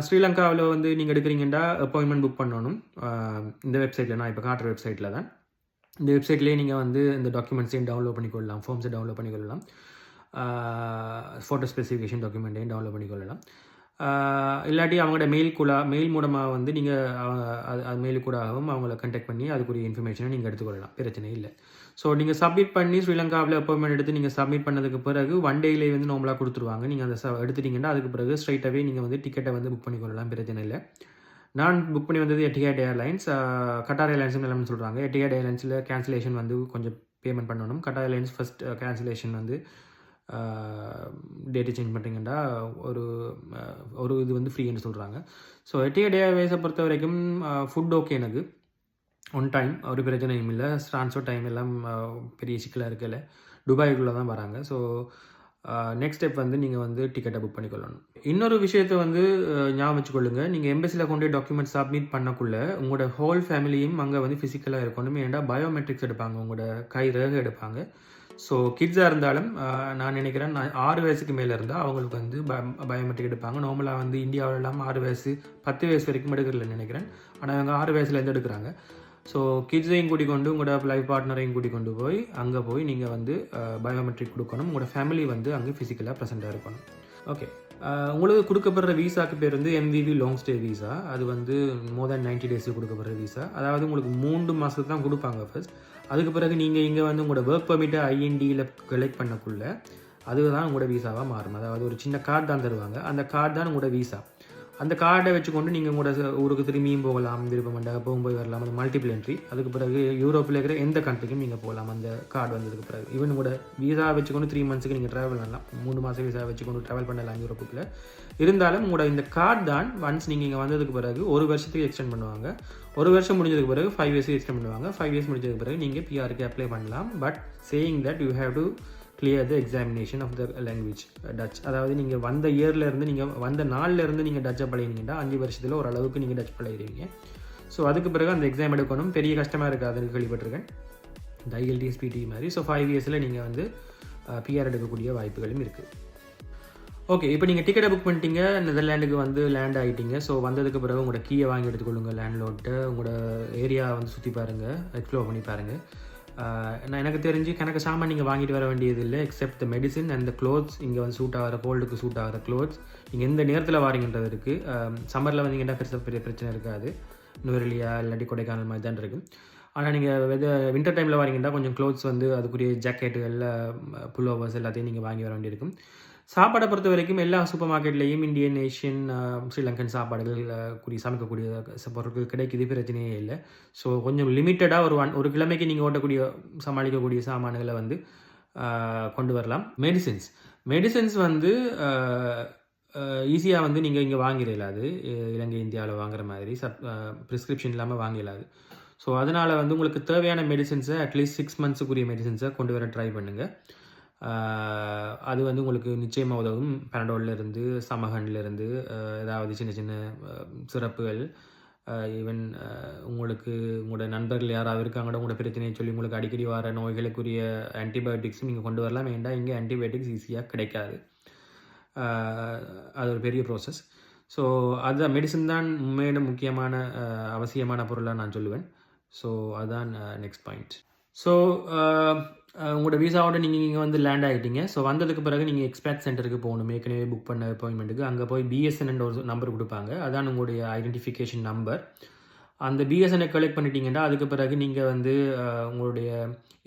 ஸ்ரீலங்காவில் வந்து நீங்கள் எடுக்கிறீங்கன்னா அப்பாயின்மெண்ட் புக் பண்ணணும். இந்த வெப்சைட்டில் நான் இப்போ காட்டுற வெப்சைட்டில் தான். இந்த வெப்சைட்லேயே நீங்கள் வந்து இந்த டாக்குமெண்ட்ஸையும் டவுன்லோட் பண்ணிக்கொள்ளலாம் ஃபார்ம்ஸை டவுன்லோட் பண்ணிக்கொள்ளலாம் ஃபோட்டோ ஸ்பெசிஃபிகேஷன் டாக்குமெண்ட்டையும் டவுன்லோட் பண்ணிக்கொள்ளலாம் இல்லாட்டி அவங்களோட மெயில் கூட மெயில் மூலமாக வந்து நீங்கள் அது அது மெயில் கூடாகவும் அவங்கள கண்டெக்ட் பண்ணி அதுக்குரிய இன்ஃபர்மேஷனை நீங்கள் எடுத்துக்கொள்ளலாம் பிரச்சனை இல்லை. ஸோ நீங்கள் சப்மிட் பண்ணி ஸ்ரீலங்காவில் அப்பாயின்மெண்ட் எடுத்து நீங்கள் சப்மிட் பண்ணதுக்கு பிறகு ஒன் டேலே வந்து நார்மலாக கொடுத்துருவாங்க. நீங்கள் அதை எடுத்துட்டிங்கன்னா அதுக்கு பிறகு ஸ்ட்ரைட்டாகவே நீங்கள் வந்து டிக்கெட்டை வந்து புக் பண்ணிக்கொள்ளலாம். பிரச்சனை இல்லை. நான் புக் பண்ணி வந்தது எட்டிஹாட் ஏர்லைன்ஸ் கட்டார் ஏர்லைன்ஸ்னு எல்லாமே சொல்கிறாங்க எட்டிஹாட் ஏர்லைன்ஸில் கேன்சலேஷன் வந்து கொஞ்சம் பேமெண்ட் பண்ணணும். கட்டார் ஏர்லைன்ஸ் ஃபஸ்ட் கேன்சலேஷன் வந்து டேட்டு சேஞ்ச் பண்ணுறீங்கன்னா ஒரு ஒரு இது வந்து ஃப்ரீன்னு சொல்கிறாங்க ஸோ எட்டிஹாட் ஏர்வேஸை பொறுத்த வரைக்கும் ஃபுட் ஓகே எனக்கு. ஒன் டைம் ஒரு பிரச்சனையும் இல்லை. ட்ரான்ஸ்ஃபர் டைம் எல்லாம் பெரிய சிக்கலாக இருக்கல. துபாய்க்குள்ளே தான் வராங்க. ஸோ நெக்ஸ்ட் ஸ்டெப் வந்து நீங்கள் வந்து டிக்கெட்டை புக் பண்ணிக்கொள்ளணும். இன்னொரு விஷயத்தை வந்து ஞாபகம் வச்சுக்கொள்ளுங்க. நீங்கள் எம்பசியில் கொண்டு டாக்குமெண்ட் சப்மிட் பண்ணக்குள்ள உங்களோட ஹோல் ஃபேமிலியும் அங்கே வந்து ஃபிசிக்கலாக இருக்கணும். ஏன்னா பயோமெட்ரிக்ஸ் எடுப்பாங்க. உங்களோட கை ரேகை எடுப்பாங்க. ஸோ கிட்ஸாக இருந்தாலும் நான் நினைக்கிறேன் நான் ஆறு வயசுக்கு மேலே இருந்தால் அவங்களுக்கு வந்து பயோமெட்ரிக் எடுப்பாங்க. நார்மலாக வந்து இந்தியாவிலலாம் ஆறு வயசு பத்து வயசு வரைக்கும் எடுக்கிறல நினைக்கிறேன். ஆனால் அவங்க ஆறு வயசுலேருந்து எடுக்கிறாங்க. ஸோ கிட்ஸையும் கூட்டிக் கொண்டு உங்களோட லைஃப் பார்ட்னரையும் கூட்டிக் கொண்டு போய் அங்கே போய் நீங்கள் வந்து பயோமெட்ரிக் கொடுக்கணும். உங்களோட ஃபேமிலி வந்து அங்கே ஃபிசிக்கலாக ப்ரெசென்ட்டாக இருக்கணும். ஓகே உங்களுக்கு கொடுக்கப்படுற வீசாக்கு பேர் வந்து எம்விவி லாங் ஸ்டே வீசா அது வந்து மோர் தேன் நைன்டி டேஸுக்கு கொடுக்கப்படுற வீசா அதாவது உங்களுக்கு மூன்று மாதத்துக்கு தான் கொடுப்பாங்க ஃபர்ஸ்ட் அதுக்கு பிறகு நீங்கள் இங்கே வந்து உங்களோட ஒர்க் பர்மிட்டை ஐஎன்டியில் கலெக்ட் பண்ணக்குள்ள அதுதான் உங்களோட வீசாவாக மாறும். அதாவது ஒரு சின்ன கார்டு தான் தருவாங்க. அந்த கார்டு தான் உங்களோட வீசா அந்த கார்டை வச்சுக்கொண்டு நீங்கள் உங்களோட ஊருக்கு திரும்பியும் போகலாம் விருப்பமண்டாக போகும்போது வரலாம் அந்த மல்டிபிள் என்ட்ரி அதுக்கு பிறகு யூரோப்பில் இருக்கிற எந்த கண்ட்ரிக்கும் நீங்கள் போகலாம் அந்த கார்டு வந்ததுக்கு பிறகு. ஈவன் கூட விசா வச்சுக்கொண்டு த்ரீ மந்த்ஸுக்கு நீங்கள் ட்ராவல் பண்ணலாம். மூணு மாதம் விசா வச்சுக்கொண்டு ட்ராவல் பண்ணலாம் யூரோப்புக்குள்ள. இருந்தாலும் உங்களோட இந்த கார்டு தான் ஒன்ஸ் நீங்கள் இங்கே வந்ததுக்கு பிறகு ஒரு வருஷத்துக்கு எக்ஸ்டெண்ட் பண்ணுவாங்க. ஒரு வருஷம் முடிஞ்சதுக்கு பிறகு ஃபைவ் இயர்ஸ் எக்ஸ்டெண்ட் பண்ணுவாங்க. ஃபைவ் இயர்ஸ் முடிஞ்சதுக்கு பிறகு நீங்கள் பிஆருக்கு அப்ளை பண்ணலாம். But saying that you have to clear the examination of the language Dutch அதாவது நீங்கள் வந்த இயர்லேருந்து நீங்கள் வந்த நாள்லேருந்து நீங்கள் டச்சை பழகினீங்கன்னா அஞ்சு வருஷத்தில் ஓரளவுக்கு நீங்கள் டச் பழகிடுவீங்க ஸோ அதுக்கு பிறகு அந்த எக்ஸாம் எடுக்கணும். பெரிய கஷ்டமாக இருக்காதுன்னு கேள்விப்பட்டிருக்கேன். இந்த ஐஎல்டிஎஸ்பிடி மாதிரி. ஸோ ஃபைவ் இயர்ஸில் நீங்கள் வந்து uh, பிஆர் எடுக்கக்கூடிய வாய்ப்புகளும் இருக்குது ஓகே இப்போ நீங்கள் டிக்கெட்டை புக் பண்ணிட்டீங்க. நெதர்லாண்டுக்கு வந்து லேண்ட் ஆகிட்டீங்க ஸோ வந்ததுக்கு பிறகு உங்களோட கீயை வாங்கி எடுத்துக்கொள்ளுங்க லேண்ட்லோட்டை உங்களோட ஏரியா வந்து சுற்றி பாருங்கள் எக்ஸ்ப்ளோர் பண்ணி பாருங்கள் நான் எனக்கு தெரிஞ்சு கணக்கு சாமான் நீங்கள் வாங்கிட்டு வர வேண்டியது இல்லை except the medicine and the clothes இங்கே வந்து சூட் ஆகிற கோல்டுக்கு சூட் ஆகிற க்ளோத்ஸ் நீங்கள் எந்த நேரத்தில் வாரீங்கன்றது இருக்குது சம்மரில் வந்தீங்கன்னா பெருசாக பெரிய பிரச்சனை இருக்காது. நுவரெலியா இல்லாட்டி கொடைக்கானல் மாதிரி தான் இருக்கும். ஆனால் நீங்கள் வெத வின்டர் டைமில் வாரீங்கன்னா கொஞ்சம் க்ளோத்ஸ் வந்து அதுக்குரிய ஜாக்கெட்டுகள் புல்லோவர்ஸ் எல்லாத்தையும் நீங்கள் வாங்கி வர வேண்டியிருக்கும். சாப்பாடை பொறுத்த வரைக்கும் எல்லா சூப்பர் மார்க்கெட்லேயும் இந்தியன் ஏஷியன் ஸ்ரீலங்கன் சாப்பாடுகள் கூடிய சமைக்கக்கூடிய பொருட்கள் கிடைக்குது பிரச்சனையே இல்லை. ஸோ கொஞ்சம் லிமிட்டடாக ஒரு ஒன் ஒரு கிழமைக்கு நீங்கள் ஓட்டக்கூடிய சமாளிக்கக்கூடிய சாமான்களை வந்து கொண்டு வரலாம். மெடிசின்ஸ் மெடிசின்ஸ் வந்து ஈஸியாக வந்து நீங்கள் இங்கே வாங்கிடலாது இ- இலங்கை இந்தியாவில் வாங்குற மாதிரி சப் ப்ரிஸ்கிரிப்ஷன் இல்லாமல் வாங்கிடலாது ஸோ அதனால் வந்து உங்களுக்கு தேவையான மெடிசின்ஸை அட்லீஸ்ட் சிக்ஸ் மந்த்ஸுக்குரிய மெடிசின்ஸை கொண்டு வர ட்ரை பண்ணுங்கள் அது வந்து உங்களுக்கு நிச்சயமாக உதவும். பனடோல்லேருந்து சமகன்லேருந்து ஏதாவது சின்ன சின்ன சிறப்புகள் ஈவன் உங்களுக்கு உங்களோட நண்பர்கள் யாராவது இருக்காங்களோ உங்களோட பிரச்சனையை சொல்லி உங்களுக்கு அடிக்கடி வர நோய்களுக்குரிய ஆன்டிபயோட்டிக்ஸும் நீங்கள் கொண்டு வரலாம். வேண்டாம் இங்கே ஆன்டிபயோட்டிக்ஸ் ஈஸியாக கிடைக்காது. அது ஒரு பெரிய ப்ராசஸ் ஸோ அதுதான் மெடிசன் தான் உண்மையில முக்கியமான அவசியமான பொருளாக நான் சொல்லுவேன். ஸோ அதுதான் நெக்ஸ்ட் பாயிண்ட் ஸோ உங்களோட விசாவோட நீங்கள் இங்கே வந்து லேண்ட் ஆகிட்டீங்க ஸோ வந்ததுக்கு பிறகு நீங்கள் எக்ஸ்பேட் சென்டருக்கு போகணும். ஏற்கனவே புக் பண்ண அப்பாயின்மெண்ட்டுக்கு அங்கே போய் பிஎஸ்என் ஒரு நம்பர் கொடுப்பாங்க. அதான் உங்களுடைய ஐடென்டிஃபிகேஷன் நம்பர் அந்த பிஎஸ்என்ஐ கலெக்ட் பண்ணிட்டீங்கன்னா அதுக்கு பிறகு நீங்கள் வந்து உங்களுடைய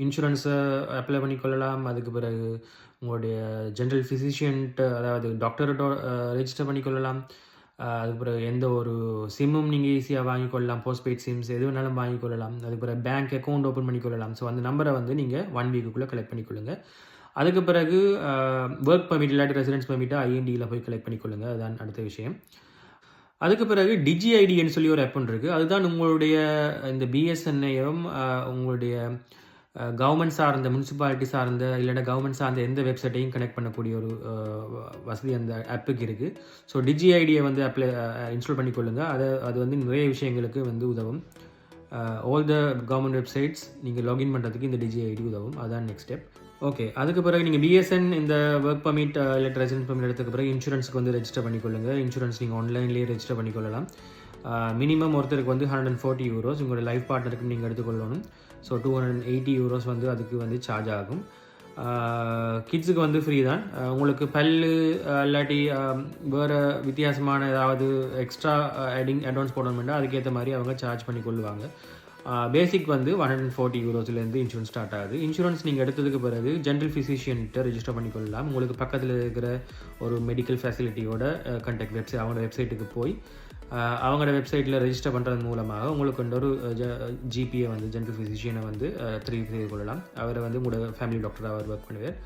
இன்சூரன்ஸை அப்ளை பண்ணிக்கொள்ளலாம். அதுக்கு பிறகு உங்களுடைய ஜென்ரல் ஃபிசிஷியன்ட்டு அதாவது டாக்டர்கிட்ட ரெஜிஸ்டர் பண்ணிக்கொள்ளலாம். அதுக்கு பிறகு எந்த ஒரு சிம்மும் நீங்கள் ஈஸியாக வாங்கிக்கொள்ளலாம் போஸ்ட்பெய்ட் சிம்ஸ் எது வேணாலும் வாங்கிக்கொள்ளலாம் அதுக்கு பிறகு பேங்க் அக்கௌண்ட் ஓப்பன் பண்ணிக்கொள்ளலாம் ஸோ அந்த நம்பரை வந்து நீங்கள் ஒன் வீக்குள்ளே கலெக்ட் பண்ணிக்கொள்ளுங்க அதுக்கு பிறகு ஒர்க் பர்மிட் இல்லாட்டி ரெசிடென்ஸ் பர்மிட்டாக ஐஎன்டியில் போய் கலெக்ட் பண்ணிக்கொள்ளுங்க அதுதான் அடுத்த விஷயம். அதுக்கு பிறகு டிஜி ஐடின்னு சொல்லி ஒரு ஆப் இருக்குது அதுதான் உங்களுடைய இந்த பிஎஸ்என்ஐயும் உங்களுடைய கவர்மெண்ட் சார்ந்த முனிசிபாலிட்டி சார்ந்த இல்லைன்னா கவர்மெண்ட் சார்ந்த எந்த வெப்சைட்டையும் கனெக்ட் பண்ணக்கூடிய ஒரு வசதி அந்த ஆப்புக்கு இருக்குது ஸோ டிஜி ஐடியை வந்து அப்ளை இன்ஸ்டால் பண்ணி கொள்ளுங்கள் அதை அது வந்து நிறைய விஷயங்களுக்கு வந்து உதவும். ஆல் த கவர்மெண்ட் வெப்சைட்ஸ் நீங்கள் லாகின் பண்ணுறதுக்கு இந்த டிஜி ஐடி உதவும். அதான் நெக்ஸ்ட் ஸ்டெப் ஓகே அதுக்கு பிறகு நீங்கள் பிஎஸ்என் இந்த ஒர்க் பர்மிட் இல்லை ரெசிடென்ஸ் பர்மிட் எடுத்ததுக்கு பிறகு இன்சூரன்ஸுக்கு வந்து ரெஜிஸ்டர் பண்ணிக்கொள்ளுங்கள் இன்சூரன்ஸ் நீங்கள் ஆன்லைன்லேயே ரெஜிஸ்டர் பண்ணிக்கொள்ளலாம் மினிமம் ஒருத்தருக்கு வந்து ஹண்ட்ரட் அண்ட் ஃபோர்ட்டி யூரோஸ் உங்களோட லைஃப் பார்ட்னருக்கு நீங்கள் எடுத்துக்கொள்ளணும் so two hundred and eighty euros வந்து அதுக்கு வந்து சார்ஜ் ஆகும். கிட்ஸுக்கு வந்து ஃப்ரீ தான். உங்களுக்கு பல்லு இல்லாட்டி வேறு வித்தியாசமான ஏதாவது எக்ஸ்ட்ரா அடிங் அட்வான்ஸ் போடணும்னா அதுக்கேற்ற மாதிரி அவங்க சார்ஜ் பண்ணி கொள்ளுவாங்க. பேசிக் வந்து ஒன் ஹண்ட்ரட் ஃபோர்ட்டி யூரோஸ்லேருந்து இன்சூரன்ஸ் ஸ்டார்ட் ஆகுது. இன்சூரன்ஸ் நீங்கள் எடுத்ததுக்கு பிறகு ஜென்ரல் ஃபிசிஷியன்கிட்ட ரெஜிஸ்டர் பண்ணிக்கொள்ளலாம். உங்களுக்கு பக்கத்தில் இருக்கிற ஒரு மெடிக்கல் ஃபெசிலிட்டியோட கண்டெக்ட் வெப்சைட் அவங்களோட வெப்சைட்டுக்கு போய் அவங்களோட வெப்சைட்டில் ரெஜிஸ்டர் பண்ணுறது மூலமாக உங்களுக்கு வந்து ஒரு ஜிபியை வந்து ஜென்ரல் ஃபிசிஷியனை வந்து தெரிவு செய்து கொள்ளலாம் அவரை வந்து உங்களோட ஃபேமிலி டாக்டராக அவர் ஒர்க் பண்ணுவார்.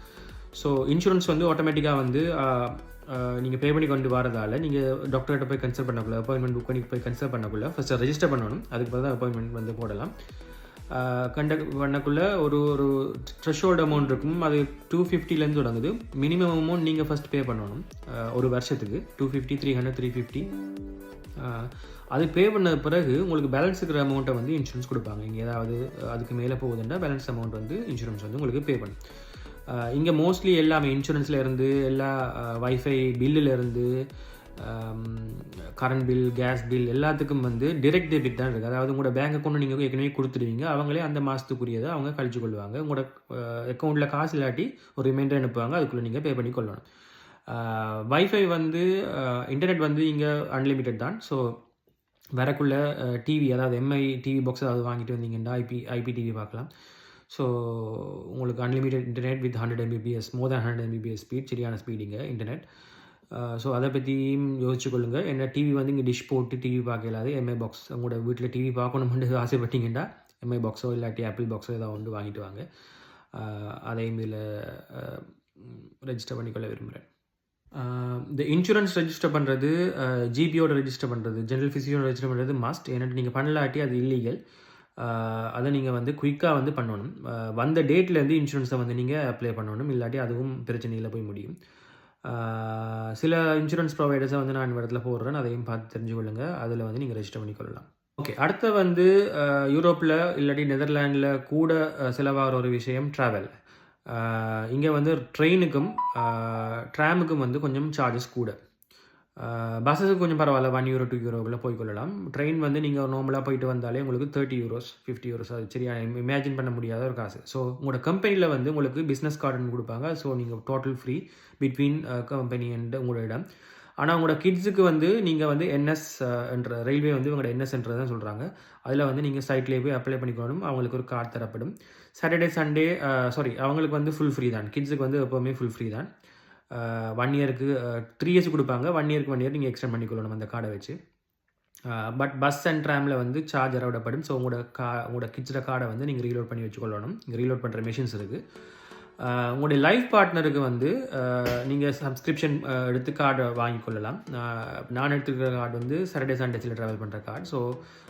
ஸோ இன்சூரன்ஸ் வந்து ஆட்டோமேட்டிக்காக வந்து நீங்கள் பே பண்ணி கொண்டு வரதால நீங்கள் டாக்டர்கிட்ட போய் கன்சல்ட் பண்ணக்குள்ள அப்பாயின்மெண்ட் புக் பண்ணி போய் கன்சல்ட் பண்ணக்குள்ள ஃபஸ்ட்டு ரெஜிஸ்டர் பண்ணணும். அதுக்கு பிறகு தான் அப்பாயின்மெண்ட் வந்து போடலாம். கண்டக்ட் பண்ணக்குள்ள ஒரு ஒரு த்ரெஷோல்டு அமௌண்ட் இருக்கும். அது டூ ஃபிஃப்டிலேருந்து தொடங்குது. மினிமம் அமௌண்ட் நீங்கள் ஃபஸ்ட் பே பண்ணணும். ஒரு வருஷத்துக்கு. Two fifty three hundred three fifty அது பே பண்ண பிறகு உங்களுக்கு பேலன்ஸ் இருக்கிற அமௌண்ட்டை வந்து இன்சூரன்ஸ் கொடுப்பாங்க. இங்கே ஏதாவது அதுக்கு மேலே போகுதுன்னா பேலன்ஸ் அமௌண்ட் வந்து இன்சூரன்ஸ் வந்து உங்களுக்கு பே பண்ணும். இங்கே மோஸ்ட்லி எல்லாமே இன்சூரன்ஸில் இருந்து எல்லா வைஃபை பில்லுலேருந்து கரண்ட் பில் கேஸ் பில் எல்லாத்துக்கும் வந்து டிரெக்ட் டெபிட் தான் இருக்குது அதாவது உங்களோட பேங்க் அக்கௌண்ட் நீங்கள் ஏற்கனவே கொடுத்துருவீங்க அவங்களே அந்த மாதத்துக்குரியதை அவங்க கழிச்சு கொள்வாங்க. உங்களோட அக்கௌண்ட்டில் காசு இல்லாட்டி ஒரு ரிமைண்டர் அனுப்புவாங்க. அதுக்குள்ளே நீங்கள் பே பண்ணி கொள்ளணும். வைஃபை வந்து இன்டர்நெட் வந்து இங்கே அன்லிமிட்டெட் தான். ஸோ வரக்குள்ள டிவி அதாவது எம்ஐ டிவி பாக்ஸ் அதாவது வாங்கிட்டு வந்தீங்கன்னா ஐபி ஐபி டிவி பார்க்கலாம். ஸோ உங்களுக்கு unlimited internet with hundred MBPS more than hundred MBPS speed சரியான ஸ்பீடிங்க இன்டர்நெட் ஸோ அதை பற்றியும் யோசிச்சு கொள்ளுங்க. என்ன டிவி வந்து இங்கே டிஷ் போட்டு டிவி பார்க்க இல்லாது எம்ஐ பாக்ஸ் உங்களோட வீட்டில் டிவி பார்க்கணும்னு [laughs] ஆசைப்பட்டீங்கன்னா எம்ஐ பாக்ஸோ இல்லாட்டி ஆப்பிள் பாக்ஸோ ஏதாவது ஒன்று வாங்கிட்டு வாங்க. அதையும் இதில் ரெஜிஸ்டர் பண்ணிக்கொள்ள விரும்புகிறேன் இந்த இன்சூரன்ஸ் ரெஜிஸ்டர் பண்ணுறது ஜிபியோட ரெஜிஸ்டர் பண்ணுறது ஜென்ரல் ஃபிசியோட ரெஜிஸ்டர் பண்ணுறது மஸ்ட் ஏன்னா நீங்கள் பண்ணலாட்டி அது இல்லீகல் அதை நீங்கள் வந்து குயிக்காக வந்து பண்ணணும். வந்த டேட்லேருந்து இன்சூரன்ஸை வந்து நீங்கள் அப்ளை பண்ணணும். இல்லாட்டி அதுவும் பிரச்சனையில் போய் முடியும். சில இன்சூரன்ஸ் ப்ரொவைடர்ஸை வந்து நான் இந்த இடத்துல போடுறேன். அதையும் பார்த்து தெரிஞ்சு கொள்ளுங்கள் அதில் வந்து நீங்கள் ரெஜிஸ்டர் பண்ணிக்கொள்ளலாம் ஓகே அடுத்து வந்து யூரோப்பில் இல்லாட்டி நெதர்லாண்டில் கூட செலவாகிற ஒரு விஷயம் ட்ராவல் இங்கே வந்து ட்ரெயினுக்கும் ட்ராமுக்கும் வந்து கொஞ்சம் சார்ஜஸ் கூட. பஸ்ஸஸுக்கு கொஞ்சம் பரவாயில்ல ஒன் யூரோ டூ யூரோக்குள்ளே போய்க்கொள்ளலாம் ட்ரெயின் வந்து நீங்கள் நார்மலாக போயிட்டு வந்தாலே உங்களுக்கு தேர்ட்டி யூரோஸ் ஃபிஃப்டி யூரோஸ் அது சரியா இமேஜின் பண்ண முடியாத ஒரு காசு. ஸோ உங்களோட கம்பெனியில் வந்து உங்களுக்கு பிஸ்னஸ் கார்டுன்னு கொடுப்பாங்க. ஸோ நீங்கள் total free between company and உங்களோட இடம். ஆனால் உங்களோட கிட்ஸுக்கு வந்து நீங்கள் வந்து என்எஸ் என்ற ரயில்வே வந்து உங்களோட என்எஸ்ன்றது தான் சொல்கிறாங்க அதில் வந்து நீங்கள் சைட்லேயே போய் அப்ளை பண்ணிக்கணும். அவங்களுக்கு ஒரு கார்டு தரப்படும். சாட்டர்டே சண்டே சாரி அவங்களுக்கு வந்து ஃபுல் ஃப்ரீ தான். கிட்ஸுக்கு வந்து எப்போவுமே ஃபுல் ஃப்ரீ தான். ஒன் இயருக்கு த்ரீ இயர்ஸ் கொடுப்பாங்க. ஒன் இயருக்கு ஒன் இயர் நீங்கள் எக்ஸ்டெண்ட் பண்ணிக்கொள்ளணும் அந்த கார்டை வச்சு. பட் பஸ் அண்ட் ட்ராமில் வந்து சார்ஜ் அறவிடப்படும் ஸோ உங்களோட கா உங்களோட கிட்ஸோட கார்டை வந்து நீங்கள் ரீலோட் பண்ணி வச்சுக்கொள்ளணும். இங்கே ரீலோட் பண்ணுற மிஷின்ஸ் இருக்குது uh, உங்களுடைய லைஃப் பார்ட்னருக்கு வந்து uh, நீங்கள் சப்ஸ்கிரிப்ஷன் uh, எடுத்து கார்டு வாங்கிக்கொள்ளலாம். நான் எடுத்துக்கிற கார்டு வந்து சாட்டர்டே சண்டேஸில் ட்ராவல் பண்ணுற கார்டு ஸோ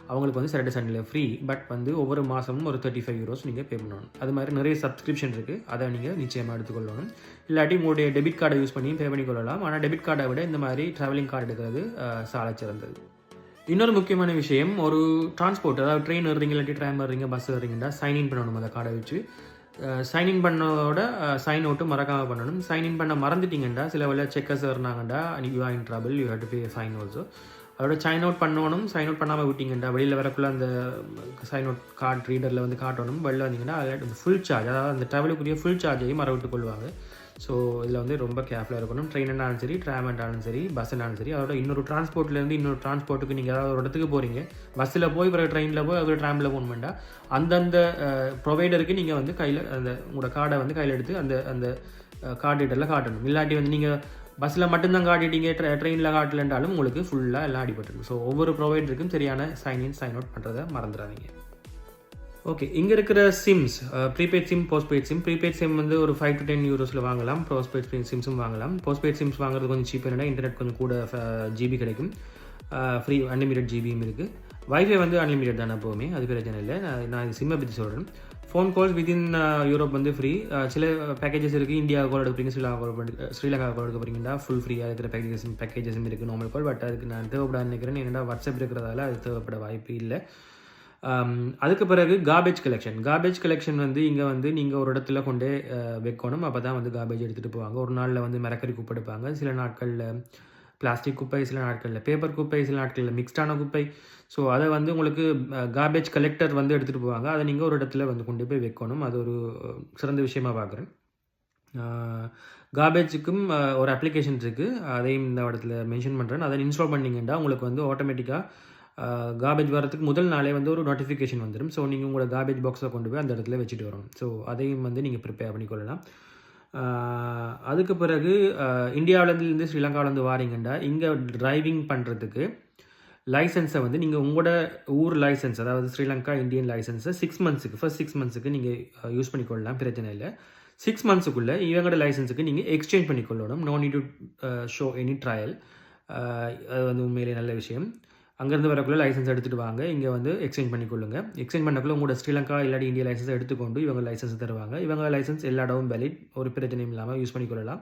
அவங்களுக்கு வந்து சாட்டர்டே சண்டேல ஃப்ரீ பட் வந்து ஒவ்வொரு மாதமும் ஒரு தேர்ட்டி ஃபைவ் யூரோஸ் நீங்கள் பே பண்ணணும். அது மாதிரி நிறைய சப்ஸ்கிரிப்ஷன் இருக்குது அதை நீங்கள் நிச்சயமாக எடுத்துக்கொள்ளணும். இல்லாட்டி உங்களுடைய டெபிட் கார்டை யூஸ் பண்ணி பே பண்ணிக்கொள்ளலாம். ஆனால் டெபிட் கார்டை விட இந்த மாதிரி ட்ராவலிங் கார்டு எடுக்கிறது சாலை சிறந்தது. இன்னொரு முக்கியமான விஷயம் ஒரு டிரான்ஸ்போர்ட் அதாவது ட்ரெயின் ஏறுறீங்க இல்லாட்டி ட்ராம் ஏறுறீங்க பஸ் ஏறுறீங்கன்னா சைன் இன் பண்ணணும் அந்த கார்டை வச்சு. சைன் இன் பண்ணதோட சைன் அவுட்டும் மறக்காமல் பண்ணணும். சைன் இன் பண்ண மறந்துட்டீங்கன்னா சில வேலை checkers ஏறினாங்கண்டா you are in trouble you had to pay sign also அதோட சைன் அவுட் பண்ணணும் சைன் அவுட் பண்ணாமல் விட்டிங்கண்டா வெளியில் வரக்குள்ள அந்த சைன் அவுட் கார்டு ரீடரில் வந்து காட்டணும் வெளில வந்தீங்கன்னா அதில் ஃபுல் சார்ஜ் அதாவது அந்த ட்ராவலுக்குரிய ஃபுல் சார்ஜையும் மற விட்டு கொள்வாங்க. ஸோ இதில் வந்து ரொம்ப கேர்ஃபுல்லாக இருக்கணும். ட்ரெயின் இருந்தாலும் சரி ட்ராம் இருந்தாலும் சரி பஸ் சரி அதோட இன்னொரு டிரான்ஸ்போர்ட்லேருந்து இன்னொரு டிரான்ஸ்போர்ட்டுக்கு நீங்கள் ஏதாவது ஒரு இடத்துக்கு போகிறீங்க பஸ்ஸில் போய் பிறகு ட்ரெயினில் போய் அப்புறம் ட்ராமில் போகணும் வேண்டாம் அந்தந்த ப்ரொவைடருக்கு நீங்கள் வந்து கையில் அந்த உங்களோட கார்டை வந்து கையில் எடுத்து அந்த அந்த கார்டு டீட்டெயிலில் காட்டணும். இல்லாட்டி வந்து நீங்கள் பஸ்ஸில் மட்டும்தான் காட்டிட்டீங்க ட்ரெயினில் காட்டலன்றாலும் உங்களுக்கு ஃபுல்லாக எல்லாம் அடிபட்டுருக்கு ஸோ ஒவ்வொரு ப்ரொவைடருக்கும் சரியான சைன் இன் சைன் அவுட் பண்ணுறதை மறந்துடாதீங்க. ஓகே இங்கே இருக்கிற sims prepaid sim postpaid sim prepaid sim வந்து ஒரு ஃபைவ் டு டென் யூரோஸில் வாங்கலாம். போஸ்ட்பெய்ட் சிம்ஸும் வாங்கலாம். போஸ்ட்பெய்ட் சிம்ஸ் வாங்குறது கொஞ்சம் சீப் என்னடா இன்டர்நெட் கொஞ்சம் கூட ஜிபி கிடைக்கும். ஃப்ரீ அன்லிமிட்டட் ஜிபியும் இருக்குது வைஃபை வந்து அன்லிமிட்டட் தானே எப்போவுமே? அது பிரச்சனை இல்லை. நான் நான் இது சிம்மை பற்றி சொல்கிறேன் ஃபோன் கால்ஸ் வித்தின் யூரோப் வந்து ஃப்ரீ uh, சில பேக்கேஜஸ் இருக்குது இந்தியா கால் எடுக்கிறீங்க ஸ்ரீலங்கா கால் பண்ணி ஸ்ரீலங்கா கால் எடுக்க uh, ஃபுல் ஃப்ரீயாக இருக்கிற பேக்கேஜஸ் பேக்கேஜஸும் இருக்குது நார்மல் கால் பட் அதுக்கு நான் தேவைப்படாது நினைக்கிறேன். என்னடா வாட்ஸ்அப் இருக்கிறதால அது தேவைப்பட வாய்ப்பு இல்லை. Um, அதுக்கு பிறகு கார்பேஜ் கலெக்ஷன் கார்பேஜ் கலெக்ஷன் வந்து இங்கே வந்து நீங்கள் ஒரு இடத்துல கொண்டே uh, வைக்கணும். அப்போ தான் வந்து கார்பேஜ் எடுத்துகிட்டு போவாங்க. ஒரு நாளில் வந்து மரக்கறி கூப்பிடுப்பாங்க சில நாட்களில் பிளாஸ்டிக் குப்பை சில நாட்களில் பேப்பர் குப்பை சில நாட்களில் மிக்ஸ்டான குப்பை. ஸோ அதை வந்து உங்களுக்கு கார்பேஜ் கலெக்டர் வந்து எடுத்துகிட்டு போவாங்க. அதை நீங்கள் ஒரு இடத்துல வந்து கொண்டு போய் வைக்கணும். அது ஒரு சிறந்த விஷயமா பார்க்குறேன் கார்பேஜுக்கும் ஒரு அப்ளிகேஷன் இருக்குது அதையும் இந்த இடத்துல மென்ஷன் பண்ணுறேன் அதை இன்ஸ்டால் பண்ணிங்கன்னா உங்களுக்கு வந்து ஆட்டோமேட்டிக்காக கார்பேஜ் வரத்துக்கு முதல் நாளே வந்து ஒரு நோட்டிஃபிகேஷன் வந்துடும் ஸோ நீங்கள் உங்களோட கார்பேஜ் பாக்ஸை கொண்டு போய் அந்த இடத்துல வச்சுட்டு வரணும். ஸோ அதையும் வந்து நீங்கள் ப்ரிப்பேர் பண்ணிக்கொள்ளலாம். அதுக்கு பிறகு இந்தியாவிலேருந்து ஸ்ரீலங்காவிலேருந்து வாரீங்கன்னா இங்கே டிரைவிங் பண்ணுறதுக்கு லைசன்ஸை வந்து நீங்கள் உங்களோட ஊர் லைசன்ஸ் அதாவது ஸ்ரீலங்கா இந்தியன் லைசன்ஸை சிக்ஸ் மந்த்ஸுக்கு ஃபர்ஸ்ட் சிக்ஸ் மந்த்ஸுக்கு நீங்கள் யூஸ் பண்ணிக்கொள்ளலாம் பிரச்சனை இல்லை. சிக்ஸ் மந்த்ஸுக்குள்ளே இவங்களோட லைசன்ஸுக்கு நீங்கள் exchange பண்ணிக்கொள்ளணும். No need to show any trial அது வந்து உண்மையிலே நல்ல விஷயம். அங்கேருந்து வரக்குள்ளே லைசன்ஸ் எடுத்துகிட்டு வாங்க. இங்கே வந்து எக்ஸ்சேஞ்ச் பண்ணிக்கொள்ளுங்க. எக்ஸ்சேஞ்ச் பண்ணக்குள்ள உங்களோட ஸ்ரீலங்கா இல்லாட்டி இந்தியா லைசன்ஸ் எடுத்துக்கொண்டு இவங்க லைசன்ஸ் தருவாங்க. இவங்க லைசன்ஸ் எல்லா இடமும் வேலிட் ஒரு பிரச்சனையும் இல்லாமல் யூஸ் பண்ணிக்கொள்ளலாம்.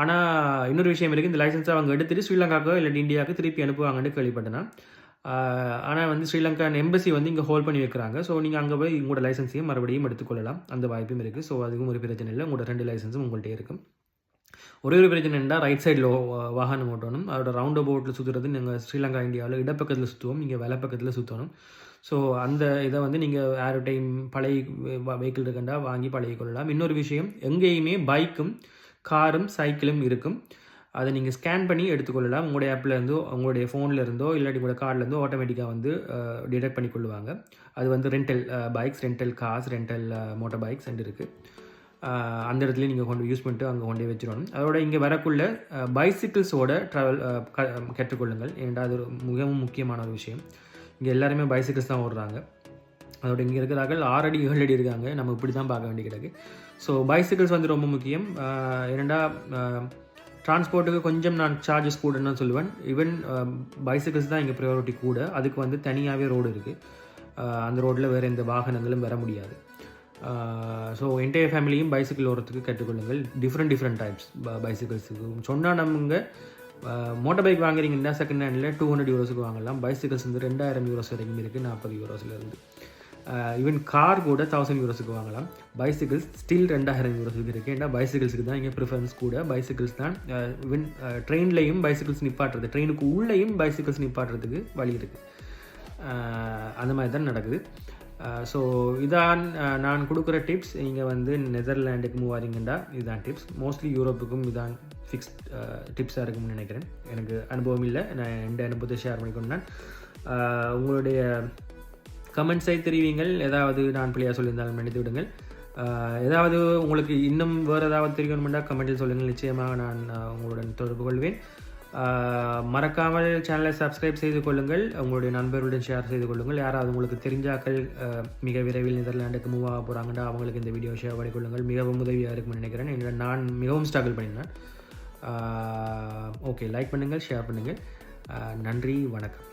ஆனால் இன்னொரு விஷயம் இருக்குது இந்த லைசன்ஸை அவங்க எடுத்துகிட்டு ஸ்ரீலங்காக்கோ இல்லாட்டி இந்தியாவுக்கு திருப்பி அனுப்புவாங்கன்னு கேள்விப்பட்டேன்? ஆனால் வந்து ஸ்ரீலங்கா எம்பசி வந்து இங்கே ஹோல்ட் பண்ணி வைக்கிறாங்க. ஸோ நீங்கள் அங்கே போய் உங்களோட லைசன்ஸையும் மறுபடியும் எடுத்துக்கொள்ளலாம். அந்த வாய்ப்பும் இருக்குது ஸோ அதுக்கும் ஒரு பிரச்சனை இல்லை. உங்களோட ரெண்டு லைசன்ஸும் உங்கள்கிட்ட இருக்கும். ஒரே ஒரு பிரச்சனை என்ன ரைட் சைடில் வாகனம் ஓட்டணும். அதோட ரவுண்ட் அபவுட்டில் சுற்றுறது நீங்கள் ஸ்ரீலங்கா இந்தியாவில் இடப்பக்கத்தில் சுற்றுவோம் நீங்கள் வெலை பக்கத்தில் சுற்றணும் ஸோ அந்த இதை வந்து நீங்கள் ஏர் டைம் பழைய வெஹிக்கிள் இருக்கண்டா வாங்கி பழகிக்கொள்ளலாம் இன்னொரு விஷயம் எங்கேயுமே பைக்கும் காரும் சைக்கிளும் இருக்கும். அதை நீங்கள் ஸ்கேன் பண்ணி எடுத்துக்கொள்ளலாம் உங்களுடைய ஆப்லேருந்தோ உங்களுடைய ஃபோனில் இருந்தோ இல்லாட்டி உங்களோட கார்ட்லேருந்தோ ஆட்டோமேட்டிக்காக வந்து டிடெக்ட் பண்ணி கொள்ளுவாங்க. அது வந்து rental bikes rental cars rental motor bikes and இருக்குது அந்த இடத்துல நீங்கள் கொண்டு யூஸ் பண்ணிட்டு அங்கே கொண்டு வச்சிடணும் அதோட இங்கே வரக்குள்ள பைசிக்கிள்ஸோட ட்ராவல் கற்றுக்கொள்ளுங்கள் ஏன்டா அது ஒரு மிகவும் முக்கியமான ஒரு விஷயம். இங்கே எல்லாருமே பைசிக்கிள்ஸ் தான் ஓடுறாங்க. அதோட இங்கே இருக்கிறார்கள் ஆறடி ஏழு அடி இருக்காங்க. நம்ம இப்படி தான் பார்க்க வேண்டி கிடக்கு ஸோ பைசிக்கிள்ஸ் வந்து ரொம்ப முக்கியம். இரண்டா டிரான்ஸ்போர்ட்டுக்கு கொஞ்சம் நான் சார்ஜஸ் கூடன்னு தான் சொல்லுவேன். ஈவன் பைசிக்கிள்ஸ் தான் இங்கே ப்ரையாரிட்டி கூட. அதுக்கு வந்து தனியாகவே ரோடு இருக்குது அந்த ரோட்டில் வேறு எந்த வாகனங்களும் வர முடியாது. ஸோ என்டையர் ஃபேமிலியும் பைசிக்கிள் ஓரத்துக்கு கற்றுக்கொள்ளுங்கள். டிஃப்ரெண்ட் டிஃப்ரெண்ட் டைப்ஸ் பைசிக்கிள்ஸுக்கு சொன்னால் நம்ம மோட்டர் பைக் வாங்குறீங்கன்னா செகண்ட் ஹேண்டில் டூ ஹண்ட்ரட் யூரோஸுக்கு வாங்கலாம். பைசிக்கிள்ஸ் வந்து ரெண்டாயிரம் யூரோஸ் வரைக்கும் இருக்குது நாற்பது யூரோஸ்லேருந்து ஈவன் கார் கூட தௌசண்ட் யூரோஸுக்கு வாங்கலாம். பைசிக்கிள்ஸ் ஸ்டில் ரெண்டாயிரம் யூரோஸுக்கு இருக்குது ஏன்னா பைசிக்கிள்ஸுக்கு தான் இங்கே ப்ரிஃபரன்ஸ் கூட. பைசிக்கிள்ஸ் தான் ஈவன் ட்ரெயின்லேயும் பைசிக்கிள்ஸ் நிப்பாட்டுறது. ட்ரெயினுக்கு உள்ளேயும் பைசிக்கிள்ஸ் நிப்பாட்டுறதுக்கு வழி இருக்குது அந்த மாதிரி தான் நடக்குது. ஸோ இதான் நான் கொடுக்குற டிப்ஸ் நீங்கள் வந்து நெதர்லாண்டுக்கு மூவ் ஆறீங்கன்னா இதுதான் டிப்ஸ் மோஸ்ட்லி யூரோப்புக்கும் இதான் ஃபிக்ஸ் டிப்ஸாக இருக்கும்னு நினைக்கிறேன். எனக்கு அனுபவம் இல்லை. நான் எந்த அனுபவத்தை ஷேர் பண்ணிக்கொண்டேன் உங்களுடைய கமெண்ட்ஸை தெரிவிங்கள். ஏதாவது நான் பிள்ளையாக சொல்லியிருந்தாலும் நினைத்து விடுங்கள். ஏதாவது உங்களுக்கு இன்னும் வேறு ஏதாவது தெரியணுமெண்டா கமெண்ட்டில் சொல்லுங்கள். நிச்சயமாக நான் உங்களுடன் தொடர்பு கொள்வேன். மறக்காமல் சேனலை சப்ஸ்கிரைப் செய்து கொள்ளுங்கள். உங்களுடைய நண்பர்களுடன் ஷேர் செய்து கொள்ளுங்கள். யாராவது உங்களுக்கு தெரிஞ்சாக்கள் மிக விரைவில் நெதர்லாண்டுக்கு மூவ் ஆக போகிறாங்கன்னா அவங்களுக்கு இந்த வீடியோ ஷேர் பண்ணி கொள்ளுங்கள். மிகவும் உதவியாக இருக்கும்னு நினைக்கிறேன். ஏன்னா நான் மிகவும் ஸ்ட்ரகிள் பண்ணினேன் ஓகே லைக் பண்ணுங்கள் ஷேர் பண்ணுங்கள். நன்றி வணக்கம்.